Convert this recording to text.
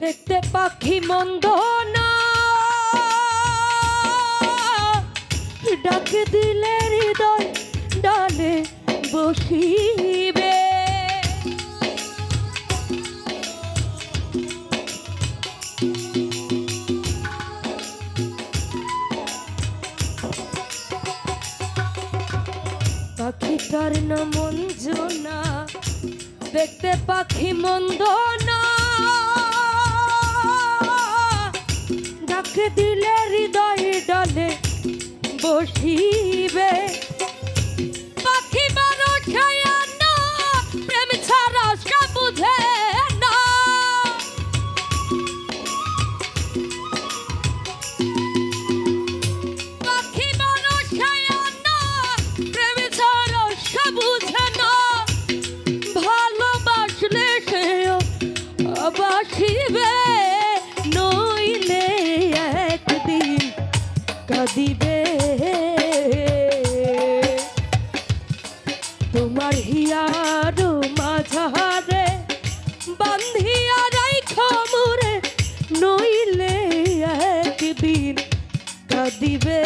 দেখতে পাখি মন্দ না। ডাকে দিলে হৃদয় ডালে বসিবে। পাখিটার নাম অঞ্জনা। দেখতে পাখি মন্দ না। ডাকে দিলে হৃদয় ডলে বসিবে কাঁদিবে তোমার হিয়ার মাঝারে বান্ধিয়া রাইখ মোরে নইলে একদিন কাঁদিবে